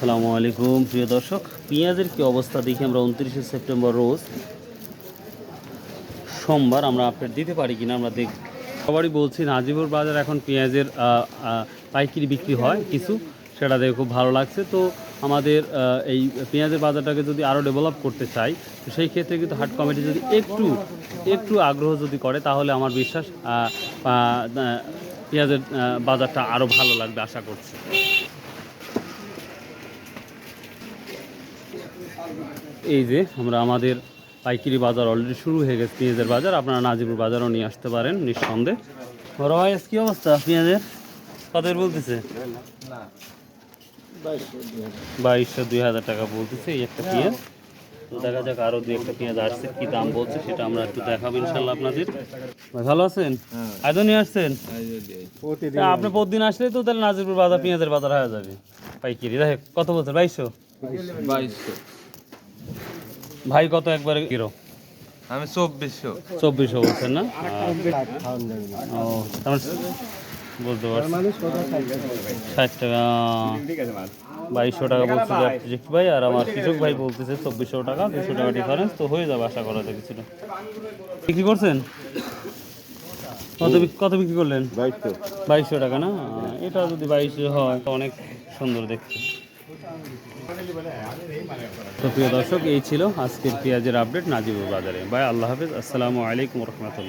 আসসালামু আলাইকুম, প্রিয় দর্শক। পেঁয়াজের কি অবস্থা দেখি আমরা উনত্রিশে সেপ্টেম্বর রোজ। সোমবার আমরা আপডেট দিতে পারি কিনা আমরা দেখ সবারই বলছি, নাজিবুর বাজার এখন পেঁয়াজের পাইকারি বিক্রি হয় কিছু, সেটা দেখে খুব ভালো লাগছে। তো আমাদের এই পেঁয়াজের বাজারটাকে যদি আরও ডেভেলপ করতে চাই, তো সেই ক্ষেত্রে কিন্তু হাট কমিটি যদি একটু একটু আগ্রহ যদি করে, তাহলে আমার বিশ্বাস পেঁয়াজের বাজারটা আরও ভালো লাগবে, আশা করছি। এই যে আমরা আমাদের পাইকারি বাজার অলরেডি শুরু হয়ে গেছে পেঁয়াজের বাজার। আপনারা নাজিপুর বাজারও নিয়ে আসতে পারেন নিঃসন্দেহে। বড় ভাই আজ কি অবস্থা পেঁয়াজের? কত বলতেছে? বাইশশো দুই হাজার টাকা বলতেছে এই একটা পেঁয়াজ। তো দেখা যাক আরও দুই একটা পেঁয়াজ আসছে কি দাম বলছে সেটা আমরা একটু দেখাবো ইনশাল্লাহ আপনাদের। ভালো আছেন? আজও নিয়ে আসছেন? আপনি প্রতিদিন আসলে তো তাহলে নাজিরপুর বাজার পেঁয়াজের বাজার হয়ে যাবে। পাইকারি দেখ কত বলছে বাইশশো? বাইশশো। ভাই কত একবারে কিরো আমি চব্বিশশো। চব্বিশশো বলছেন না? ও তার মানে বলতে পারছি। ষাট টাকা বাইশশো টাকা বলছে প্রজেক্ট ভাই আর আমার কৃষক ভাই বলতেছে চব্বিশশো টাকা দুশো টাকা ডিফারেন্স তো হয়ে যাবে আশা করা কিছুটা। বিক্রি করছেন? কত কত বিক্রি করলেন? বাইশশো। টাকা না? এটা যদি বাইশশো হয় তো অনেক সুন্দর দেখতে। তো প্রিয় দর্শক, এই ছিল আজকের পেঁয়াজের আপডেট নাজিবুর বাজারে। বাই, আল্লাহ হাফিজ। আসসালামু আলাইকুম রহমতুল্লাহ।